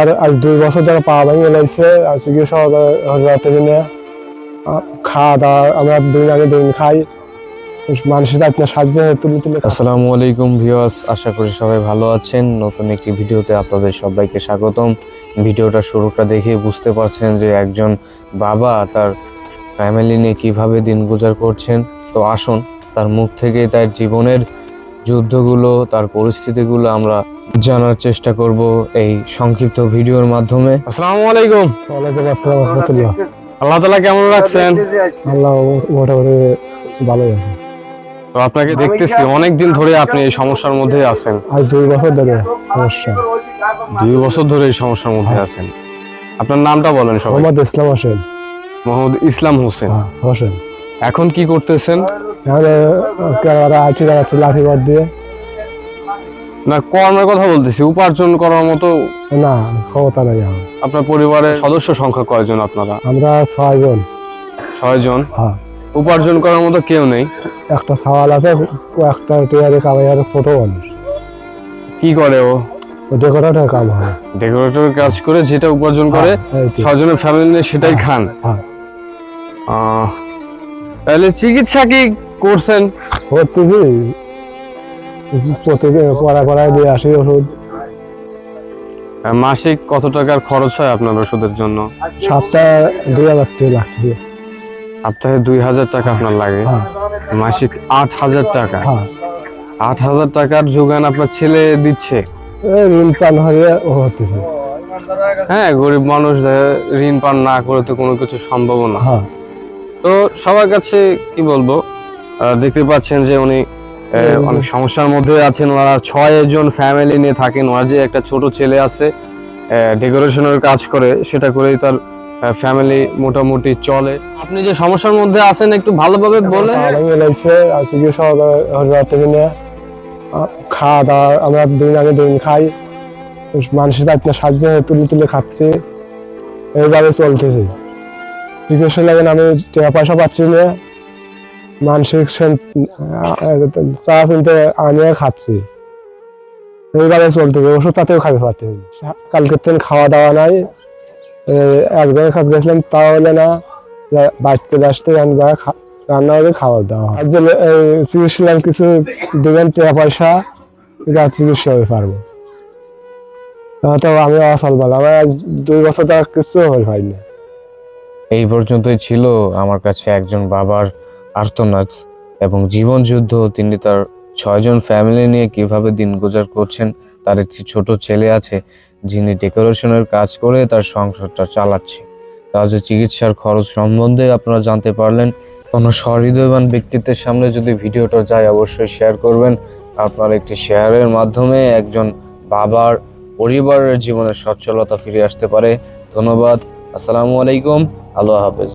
আর আজ দুই বছর ধরে পা ভেঙে লাগছে আর চিকিৎসা রাতে দিনে খাওয়া দাওয়া, আমরা দিন আগে দিন খাই। মানুষের আপনার সাহায্য তুলে তুলে আসসালামু আলাইকুম ভিউয়ার্স, আশা করি সবাই ভালো আছেন। নতুন একটি ভিডিওতে আপনাদের সবাইকে স্বাগতম। ভিডিওটা শুরুটা দেখে বুঝতে পারছেন যে একজন বাবা তার ফ্যামিলি নিয়ে কীভাবে দিন গুজার করছেন। তো আসুন, তার মুখ থেকে তার জীবনের যুদ্ধগুলো, তার পরিস্থিতিগুলো আমরা জানার চেষ্টা করব এই সংক্ষিপ্ত ভিডিওর মাধ্যমে। আসসালামু আলাইকুম। ওয়ালাইকুম আসসালাম রহমতুল্লাহ। আল্লাহ তালা কেমন রাখছেন? আল্লাহ মোটামুটি ভালোই আছে। তো আপনাকে দেখতেছি অনেক দিন ধরে আপনি এই সমস্যার মধ্যে আছেন। আজ দুই বছর ধরে সমস্যা। দুই বছর ধরে এই সমস্যার মধ্যে আছেন। আপনার নামটা বলেন সবাই। মোহাম্মদ ইসলাম হোসেন। মোহাম্মদ ইসলাম হোসেন। হ্যাঁ, হোসেন। এখন কি করতেছেন? লাঠি বাদ দিয়ে। না কর্মের কথা বলতেছি উপার্জন করার মতো না ক্ষমতা নেই আমার। আপনার পরিবারের সদস্য সংখ্যা কয়জন আপনারা? আমরা ছয়জন ছয়জন হ্যাঁ। উপার্জন করার মতো কেউ নেই? একটা সওয়াল আছে একটা টিয়ারে কামাই আর ছোট মানুষ। কি করে ও? ডেকোরেটর কাম হয়। ডেকোরেটর কাজ করে যেটা উপার্জন করে হ্যাঁ। ছয়জনের ফ্যামিলি নিয়ে সেটাই খান? হ্যাঁ। তাহলে চিকিৎসা কি করছেন? ভর্তি পড়া দিয়ে আসি ওষুধ। মাসিক কত টাকার খরচ হয় আপনার ওষুধের জন্য? সাতটা দুই হাজার টাকা লাগবে। সপ্তাহে দুই হাজার টাকা আপনার লাগে? হ্যাঁ। মাসিক আট হাজার টাকা? হ্যাঁ। আট হাজার টাকার যোগান আপনার ছেলে দিচ্ছে? ঋণ পান হয়ে হতেছে। হ্যাঁ গরিব মানুষ ঋণ পান না করে তো কোনো কিছু সম্ভব না। হ্যাঁ। তো সবার কাছে কি বলব? দেখতে পাচ্ছেন যে উনি অনেক সমস্যার মধ্যে আছেন ওনারা। ছয় জন ফ্যামিলি নিয়ে থাকেন। ওনার যে একটা ছোট ছেলে আছে ডেকোরেশনের কাজ করে সেটা করেই তার ফ্যামিলি মোটামুটি চলে। আপনি যে সমস্যার মধ্যে আছেন একটু ভালোভাবে বলে আর চিকিৎসা রাতে খাওয়া দাওয়া আমরা দিন আগে দিন খাই। মানুষের আপনার সাহায্য তুলে তুলে খাচ্ছি। এইভাবে চলতেছে। চিকিৎসা লাগেন আমি টাকা পয়সা পাচ্ছি না। মানসিক চা চিনতে আনিয়ে খাচ্ছি। এইভাবে চলতেছে ওষুধ পাতেও খাবে পাতে কালকের দিন খাওয়া দাওয়া নাই। একজনের কাছে গেছিলাম, তাও হলে না। চলে আসতে রান্না খা- রান্না হবে খাবার দাওয়া। আর যে চিকিৎসা কিছু দেবেন টাকা পয়সা, এটা চিকিৎসা হয়ে পারব। তো আমি অসল বল আমার দুই বছর তার কিছু হয়ে হয়নি এই পর্যন্তই ছিল আমার কাছে একজন বাবার আর্তনাদ এবং জীবন যুদ্ধ, তিনি তার ছয়জন ফ্যামিলি নিয়ে কীভাবে দিন গুজার করছেন, তার একটি ছোট ছেলে আছে, যিনি ডেকোরেশনের কাজ করে তার সংসারটা চালাচ্ছে। তার যে চিকিৎসার খরচ সম্বন্ধে আপনারা জানতে পারলেন, কোনো সহৃদয়বান ব্যক্তিত্বের সামনে যদি ভিডিওটা যায়, অবশ্যই শেয়ার করবেন। আপনার একটি শেয়ারের মাধ্যমে একজন বাবার পরিবারের জীবনে সচ্ছলতা ফিরে আসতে পারে। ধন্যবাদ, আসসালামু আলাইকুম, আল্লাহ হাফেজ।